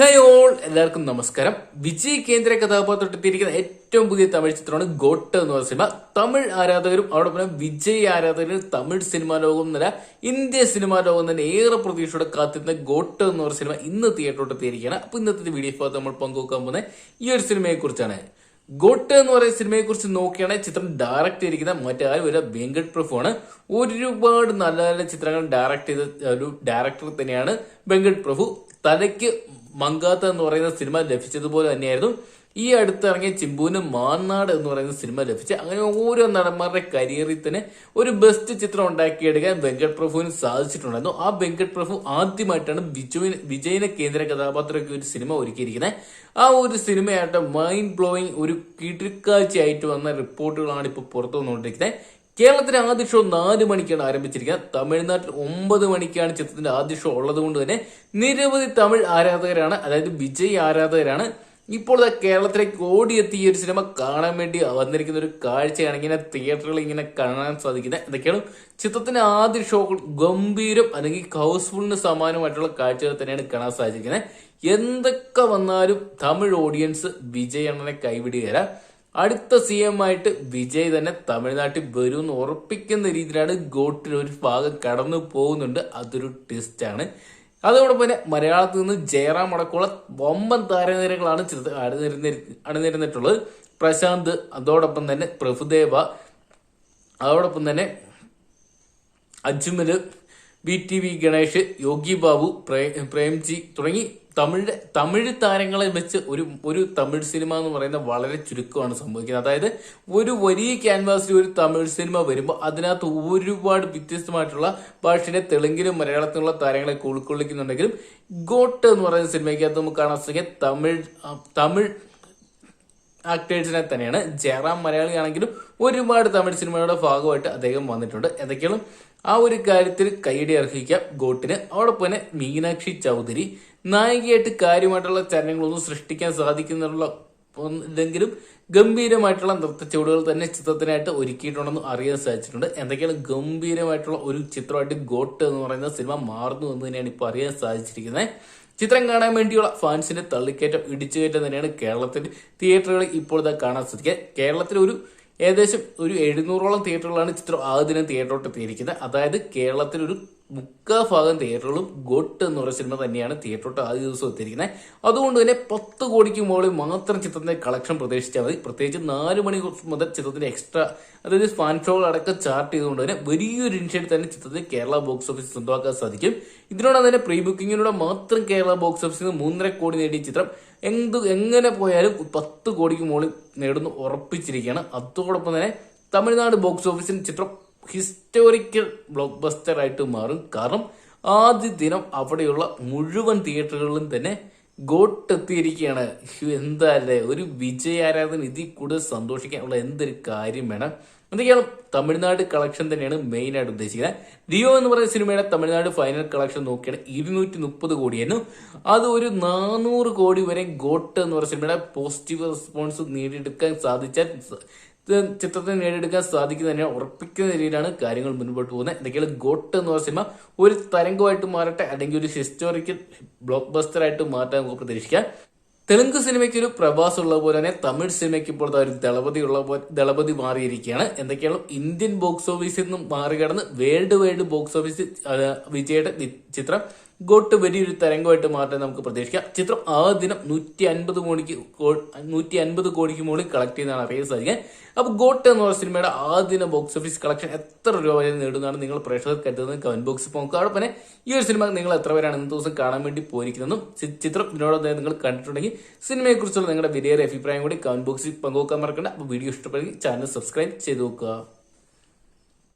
Hi all എല്ലാവർക്കും നമസ്കാരം. വിജയ് കേന്ദ്ര കഥാപാത്രത്തിരിക്കുന്ന ഏറ്റവും പുതിയ തമിഴ് ചിത്രമാണ് ഗോട്ട് എന്ന് പറയുന്ന സിനിമ. തമിഴ് ആരാധകരും അതോടൊപ്പം വിജയ് ആരാധകരും തമിഴ് സിനിമാ ലോകം എന്നല്ല ഇന്ത്യ സിനിമാ ലോകം തന്നെ ഏറെ പ്രതീക്ഷയോടെ കാത്തിരുന്ന ഗോട്ട് എന്ന് പറയുന്ന സിനിമ ഇന്ന് തിയേറ്ററോട്ട് എത്തിയിരിക്കുകയാണ്. അപ്പൊ ഇന്നത്തെ വീഡിയോ ഭാഗത്ത് നമ്മൾ പങ്കുവെക്കാൻ പോകുന്നത് ഈ ഒരു സിനിമയെ കുറിച്ചാണ് ഗോട്ട് എന്ന് പറയുന്ന സിനിമയെ കുറിച്ച് നോക്കുകയാണെങ്കിൽ ചിത്രം ഡയറക്റ്റ് ചെയ്തിരിക്കുന്ന മറ്റാരും ഒരു വെങ്കട് പ്രഭു ആണ്. ഒരുപാട് നല്ല നല്ല ചിത്രങ്ങൾ ഡയറക്റ്റ് ചെയ്ത ഒരു ഡയറക്ടർ തന്നെയാണ് വെങ്കട് പ്രഭു. തലയ്ക്ക് മങ്കാത്ത എന്ന് പറയുന്ന സിനിമ ലഭിച്ചതുപോലെ തന്നെയായിരുന്നു. ഈ അടുത്തിറങ്ങിയ ചിമ്പുവിന് മാന്നാട് എന്ന് പറയുന്ന സിനിമ ലഭിച്ച അങ്ങനെ ഓരോ നടന്മാരുടെ കരിയറിൽ തന്നെ ഒരു ബെസ്റ്റ് ചിത്രം ഉണ്ടാക്കിയെടുക്കാൻ വെങ്കട് പ്രഭുവിന് സാധിച്ചിട്ടുണ്ടായിരുന്നു. ആ വെങ്കട് പ്രഭു ആദ്യമായിട്ടാണ് ബിജുവിന് വിജയനെ കേന്ദ്ര കഥാപാത്രമൊക്കെ ഒരു സിനിമ ഒരുക്കിയിരിക്കുന്നത്. ആ ഒരു സിനിമയായിട്ട് മൈൻഡ് ബ്ലോയിങ് ഒരു കിടുക്കാഴ്ചയായിട്ട് വന്ന റിപ്പോർട്ടുകളാണ് ഇപ്പോൾ പുറത്തു വന്നുകൊണ്ടിരിക്കുന്നത് കേരളത്തിലെ ആദ്യ ഷോ നാല് മണിക്കാണ് ആരംഭിച്ചിരിക്കുന്നത് തമിഴ്നാട്ടിൽ ഒമ്പത് മണിക്കാണ് ചിത്രത്തിന്റെ ആദ്യ ഷോ ഉള്ളത് കൊണ്ട് തന്നെ നിരവധി തമിഴ് ആരാധകരാണ് അതായത് വിജയ് ആരാധകരാണ്. ഇപ്പോൾ കേരളത്തിലേക്ക് ഓടിയെത്തിയ ഒരു സിനിമ കാണാൻ വേണ്ടി വന്നിരിക്കുന്ന ഒരു കാഴ്ചയാണ് ഇങ്ങനെ തിയേറ്ററുകൾ ഇങ്ങനെ കാണാൻ സാധിക്കുന്നത്. എന്തൊക്കെയാണ് ചിത്രത്തിന്റെ ആദ്യ ഷോകൾ ഗംഭീരം അല്ലെങ്കിൽ ഹൗസ്ഫുള്ളിന് സമാനമായിട്ടുള്ള കാഴ്ചകൾ തന്നെയാണ് കാണാൻ സാധിക്കുന്നത് എന്തൊക്കെ വന്നാലും തമിഴ് ഓഡിയൻസ് വിജയണ്ണനെ കൈവിടുകയില്ല. അടുത്ത സി എം ആയിട്ട് വിജയ് തന്നെ തമിഴ്നാട്ടിൽ വരും എന്ന് ഉറപ്പിക്കുന്ന രീതിയിലാണ് ഗോട്ടിൽ ഒരു ഭാഗം കടന്നു പോകുന്നുണ്ട്. അതൊരു ട്വിസ്റ്റ് ആണ്. അതോടൊപ്പം തന്നെ മലയാളത്തിൽ നിന്ന് ജയറാം അടക്കമുള്ള വമ്പൻ താരനിരകളാണ് ചിത്ര അണിനിരുന്നിരി അണിനിരുന്നിട്ടുള്ളത്. പ്രശാന്ത് അതോടൊപ്പം തന്നെ പ്രഭുദേവ അതോടൊപ്പം തന്നെ Ajmal B T V Ganesh Yogi Babu പ്രേ- പ്രേംജി തുടങ്ങി തമിഴ് തമിഴ് താരങ്ങളെ വെച്ച് ഒരു ഒരു തമിഴ് സിനിമ എന്ന് പറയുന്ന വളരെ ചുരുക്കമാണ് സംഭവിക്കുന്നത്. അതായത് ഒരു വലിയ ക്യാൻവാസിൽ ഒരു തമിഴ് സിനിമ വരുമ്പോൾ അതിനകത്ത് ഒരുപാട് വ്യത്യസ്തമായിട്ടുള്ള ഭാഷയുടെ തെലുങ്കിലും മലയാളത്തിലുള്ള താരങ്ങളെ ഉൾക്കൊള്ളിക്കുന്നുണ്ടെങ്കിലും ഗോട്ട് എന്ന് പറയുന്ന സിനിമയ്ക്കകത്ത് നമുക്ക് കാണാൻ സാധിക്കുക തമിഴ് തമിഴ് ആക്ടേഴ്സിനെ തന്നെയാണ്. ജയറാം മലയാളി ആണെങ്കിലും ഒരുപാട് തമിഴ് സിനിമയുടെ ഭാഗമായിട്ട് അദ്ദേഹം വന്നിട്ടുണ്ട്. എന്തൊക്കെയാണ് ആ ഒരു കാര്യത്തിൽ കൈയടി അർഹിക്കാം. ഗോട്ടിന്. അതോടൊപ്പം തന്നെ മീനാക്ഷി ചൗധരി. നായികയായിട്ട് കാര്യമായിട്ടുള്ള ചലനങ്ങളൊന്നും സൃഷ്ടിക്കാൻ സാധിക്കുന്നുള്ള ഇല്ലെങ്കിലും ഗംഭീരമായിട്ടുള്ള നൃത്ത ചുവടുകൾ തന്നെ ചിത്രത്തിനായിട്ട് ഒരുക്കിയിട്ടുണ്ടെന്ന് അറിയാൻ സാധിച്ചിട്ടുണ്ട്. എന്തൊക്കെയാണ് ഗംഭീരമായിട്ടുള്ള ഒരു ചിത്രമായിട്ട് ഗോട്ട് എന്ന് പറയുന്ന സിനിമ മാറുന്നു എന്ന് തന്നെയാണ് ഇപ്പോൾ അറിയാൻ സാധിച്ചിരിക്കുന്നത്. ചിത്രം കാണാൻ വേണ്ടിയുള്ള ഫാൻസിന്റെ തള്ളിക്കയറ്റം ഇടിച്ചുകയറ്റം തന്നെയാണ് കേരളത്തിന്റെ തിയേറ്ററുകളിൽ ഇപ്പോൾ ഇതാ കാണാൻ സാധിക്കുക. കേരളത്തിൽ ഒരു ഏകദേശം ഒരു എഴുന്നൂറോളം തിയേറ്ററുകളാണ് ചിത്രം ആദ്യം തിയേറ്ററോട്ട് എത്തിയിരിക്കുന്നത്. അതായത് കേരളത്തിൽ ഒരു മുക്കാ ഭാഗം തിയേറ്ററുകളും ഗോട്ട് എന്ന് പറയുന്ന സിനിമ തന്നെയാണ് തിയേറ്ററോട്ട് ആദ്യ ദിവസം എത്തിയിരിക്കുന്നത് അതുകൊണ്ട് തന്നെ പത്ത് കോടിക്ക് മുകളിൽ മാത്രം ചിത്രത്തിന്റെ കളക്ഷൻ പ്രതീക്ഷിച്ചാൽ മതി. പ്രത്യേകിച്ച് നാല് മണി മുതൽ ചിത്രത്തിന്റെ എക്സ്ട്രാ അതായത് ഫാൻ ഷോകൾ അടക്കം ചാർട്ട് ചെയ്തുകൊണ്ട് തന്നെ വലിയൊരു ഇനിഷ്യേറ്റീവ് തന്നെ ചിത്രത്തിന് കേരള ബോക്സ് ഓഫീസ് സ്വന്തമാക്കാൻ സാധിക്കും. ഇതിനോടൊപ്പം തന്നെ പ്രീ ബുക്കിങ്ങിലൂടെ മാത്രം കേരള ബോക്സ് ഓഫീസിൽ നിന്ന് മൂന്നര കോടി നേടിയ ചിത്രം എന്ത് എങ്ങനെ പോയാലും പത്ത് കോടിക്ക് മുകളിൽ നേടുന്നു ഉറപ്പിച്ചിരിക്കുകയാണ്. അതോടൊപ്പം തന്നെ തമിഴ്നാട് ബോക്സ് ഓഫീസിൽ ചിത്രം ഹിസ്റ്റോറിക്കൽ ബ്ലോക്ക് ബസ്റ്റർ ആയിട്ട് മാറും. കാരണം ആദ്യ ദിനം അവിടെയുള്ള മുഴുവൻ തിയേറ്ററുകളിലും തന്നെ ഗോട്ടെത്തിയിരിക്കുകയാണ്. എന്താ അല്ലേ ഒരു വിജയാരാധന ഇതിൽ കൂടുതൽ സന്തോഷിക്കാനുള്ള എന്തൊരു കാര്യം വേണം. എന്തൊക്കെയാണ് തമിഴ്നാട് കളക്ഷൻ തന്നെയാണ് മെയിൻ ആയിട്ട് ഉദ്ദേശിക്കുന്നത്. ഡിയോ എന്ന് പറയുന്ന സിനിമയുടെ തമിഴ്നാട് ഫൈനൽ കളക്ഷൻ നോക്കിയാണ് ഇരുന്നൂറ്റി മുപ്പത് കോടിയായിരുന്നു. അത് ഒരു നാനൂറ് കോടി വരെ ഗോട്ട് എന്ന് പറയുന്ന സിനിമയുടെ പോസിറ്റീവ് റെസ്പോൺസ് നേടിയെടുക്കാൻ സാധിച്ചാൽ ചിത്രത്തിന് നേടിയെടുക്കാൻ സാധിക്കുന്ന തന്നെ ഉറപ്പിക്കുന്ന രീതിയിലാണ് കാര്യങ്ങൾ മുൻപോട്ട് പോകുന്നത്. എന്തൊക്കെയാണ് ഗോട്ട് എന്ന് പറയുന്ന സിനിമ. ഒരു തരംഗമായിട്ട് മാറട്ടെ അല്ലെങ്കിൽ ഒരു ഹിസ്റ്റോറിക്കൽ ബ്ലോക്ക് ബസ്റ്റർ ആയിട്ട് മാറ്റാൻ നമുക്ക് പ്രതീക്ഷിക്കാം. തെലുങ്ക് സിനിമയ്ക്ക് ഒരു പ്രഭാസം ഉള്ള പോലെ തന്നെ തമിഴ് സിനിമയ്ക്ക് ഇപ്പോൾ ഒരു ദളപതി ഉള്ള പോലെ ദളപതി മാറിയിരിക്കുകയാണ്. എന്തൊക്കെയാണ് ഇന്ത്യൻ ബോക്സ് ഓഫീസിൽ നിന്നും മാറികടന്ന് വേൾഡ് വൈഡ് ബോക്സ് ഓഫീസ് വിജയുടെ ചിത്രം. ഗോട്ട് വലിയൊരു തരംഗമായിട്ട് മാറ്റാൻ നമുക്ക് പ്രതീക്ഷിക്കാം. ചിത്രം ആ ദിനം നൂറ്റി അൻപത് കോടിക്ക് നൂറ്റി അൻപത് കോടിക്ക് മുകളിൽ കളക്ട് ചെയ്യുന്നതാണ് അറിയാൻ സാധിക്കുക അപ്പൊ ഗോട്ട് എന്ന് പറഞ്ഞ സിനിമയുടെ ദിന ബോക്സ് ഓഫീസ് കളക്ഷൻ എത്ര രൂപ വരെ നേടുന്നതാണ് നിങ്ങൾ പ്രേക്ഷകർ കരുതുന്നത് കമന്റ് ബോക്സിൽ നോക്കുക അതോടൊപ്പം ഈ ഒരു സിനിമ നിങ്ങൾ എത്ര പേരാണ് ഇന്ന് ദിവസം കാണാൻ വേണ്ടി പോയിരിക്കുന്നതും ചിത്രം ഇതിനോടൊപ്പം നിങ്ങൾ കണ്ടിട്ടുണ്ടെങ്കിൽ സിനിമയെക്കുറിച്ചുള്ള നിങ്ങളുടെ വിലയേറെ അഭിപ്രായം കൂടി കമന്റ് ബോക്സിൽ പങ്കുവെക്കാൻ മറക്കണ്ട. അപ്പോൾ വീഡിയോ ഇഷ്ടപ്പെടുകയും ചാനൽ സബ്സ്ക്രൈബ് ചെയ്ത് നോക്കുക.